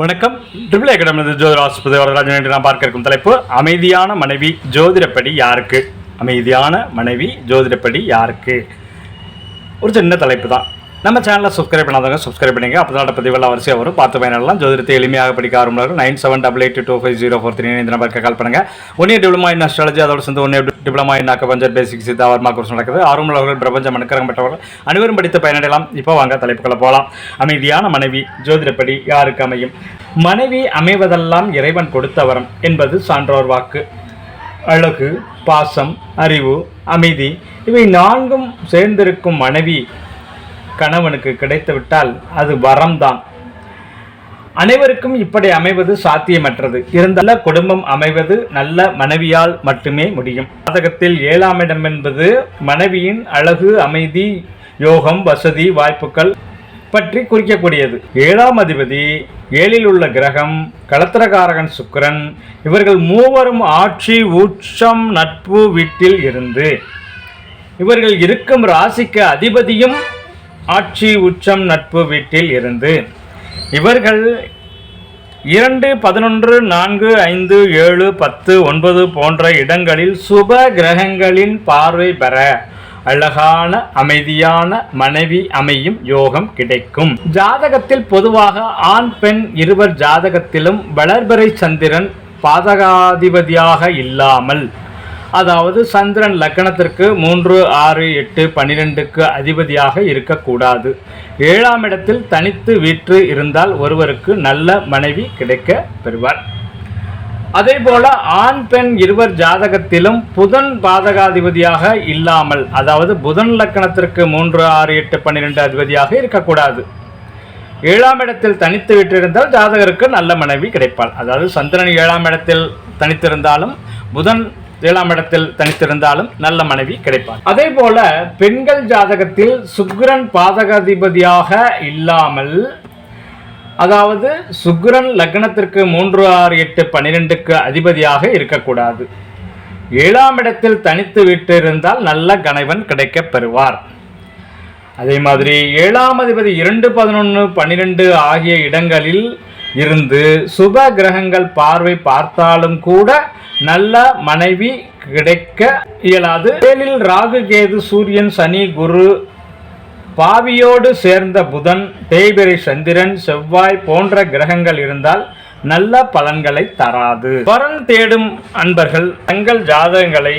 வணக்கம். Triple academy ஜோதிட ஆஸ்பத்திரி வரதராஜன் என்று நான் பார்க்க இருக்கும் தலைப்பு அமைதியான மனைவி ஜோதிடப்படி யாருக்கு? அமைதியான மனைவி ஜோதிடப்படி யாருக்கு? ஒரு சின்ன தலைப்பு தான். நம்ம சேனலை சப்ஸ்கிரைப் பண்ணாதவங்க சப்ஸ்கிரைப் பண்ணுங்க அப்போ தான் பதிவெல்லாம் வரிசையாக வரும். பார்த்து பயனெல்லாம் ஜோதிடத்தை எளிமையாக படிக்க ஆரம்பிக்கும் nine seven double eight two five zero four three இந்த நம்பருக்கு கால் பண்ணுங்க. One year diploma in astrology அதோட சேர்ந்து one year diploma in acupuncture basic Siddha Varma course நடக்குது. ஆர்வலர்கள் பிரபஞ்சம் அனுக்கரம் பெற்றவர்கள் அனைவரும் படித்து பயனடையலாம். இப்போ வாங்க தலைப்புகளை போகலாம் அமைதியான மனைவி ஜோதிடப்படி யாருக்கு அமையும்? மனைவி அமைவதெல்லாம் இறைவன் கொடுத்த வரம் என்பது சான்றோர் வாக்கு. அழகு பாசம் அறிவு அமைதி இவை நான்கும் சேர்ந்திருக்கும் மனைவி கணவனுக்கு கிடைத்துவிட்டால் அது வரம்தான் அனைவருக்கும் இப்படி அமைவது சாத்தியமற்றது. இருந்தால குடும்பம் அமைவது நல்ல மனைவியால் மட்டுமே முடியும். ஜாதகத்தில் ஏழாம் இடம் என்பது மனைவியின் அழகு அமைதி யோகம் வசதி வாய்ப்புகள் பற்றி குறிக்கக்கூடியது. ஏழாம் அதிபதி ஏழில் உள்ள கிரகம் களத்திரகாரகன் சுக்கிரன் இவர்கள் மூவரும் ஆட்சி உச்சம் நட்பு வீட்டில் இருந்து. இவர்கள் இருக்கும் ராசிக்கு அதிபதியும் ஆட்சி உச்சம் நட்பு வீட்டில் இருந்து. இவர்கள் இரண்டு பதினொன்று நான்கு ஐந்து ஏழு பத்து ஒன்பது போன்ற இடங்களில் சுப கிரகங்களின் பார்வை பெற அழகான அமைதியான மனைவி அமையும் யோகம் கிடைக்கும். ஜாதகத்தில் பொதுவாக ஆண் பெண் இருவர் ஜாதகத்திலும் வளர்பிறை சந்திரன் பாதகாதிபதியாக இல்லாமல் அதாவது சந்திரன் லக்கணத்திற்கு மூன்று ஆறு எட்டு பன்னிரெண்டுக்கு அதிபதியாக இருக்கக்கூடாது. ஏழாம் இடத்தில் தனித்து வீற்று இருந்தால் ஒருவருக்கு நல்ல மனைவி கிடைக்க பெறுவார். அதே போல ஆண் பெண் இருவர் ஜாதகத்திலும் புதன் பாதகாதிபதியாக இல்லாமல் அதாவது புதன் லக்கணத்திற்கு மூன்று ஆறு எட்டு பன்னிரெண்டு அதிபதியாக இருக்கக்கூடாது. ஏழாம் இடத்தில் தனித்து விட்டிருந்தால் ஜாதகருக்கு நல்ல மனைவி கிடைப்பாள். அதாவது சந்திரன் ஏழாம் இடத்தில் தனித்திருந்தாலும் புதன் ஏழாம் இடத்தில் தனித்திருந்தாலும் நல்ல மனைவி கிடைப்பார். அதே போல பெண்கள் ஜாதகத்தில் சுக்கிரன் பாதகாதிபதியாக இல்லாமல் அதாவது சுக்ரன் லக்னத்திற்கு மூன்று ஆறு எட்டு பன்னிரெண்டுக்கு அதிபதியாக இருக்கக்கூடாது. ஏழாம் இடத்தில் தனித்து விட்டிருந்தால் நல்ல கணவன் கிடைக்கப் பெறுவார். அதே மாதிரி ஏழாம் அதிபதி இரண்டு பதினொன்று பன்னிரெண்டு ஆகிய இடங்களில் இருந்து சுப கிரகங்கள் பார்வை பார்த்தாலும் கூட நல்ல மனைவி கிடைக்க இயலாது. ஏழில் ராகு கேது சூரியன் சனி குரு பாவியோடு சேர்ந்த புதன் தேய்பிரை சந்திரன் செவ்வாய் போன்ற கிரகங்கள் இருந்தால் நல்ல பலன்களை தராது. வரன் தேடும் அன்பர்கள் தங்கள் ஜாதகங்களை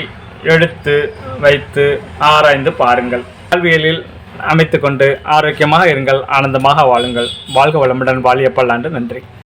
எடுத்து வைத்து ஆராய்ந்து பாருங்கள். கல்வியலில் அமைத்துக்கொண்டு ஆரோக்கியமாக இருங்கள் ஆனந்தமாக வாழுங்கள். வாழ்க வளமுடன் வாழிய பல்லாண்டு நன்றி.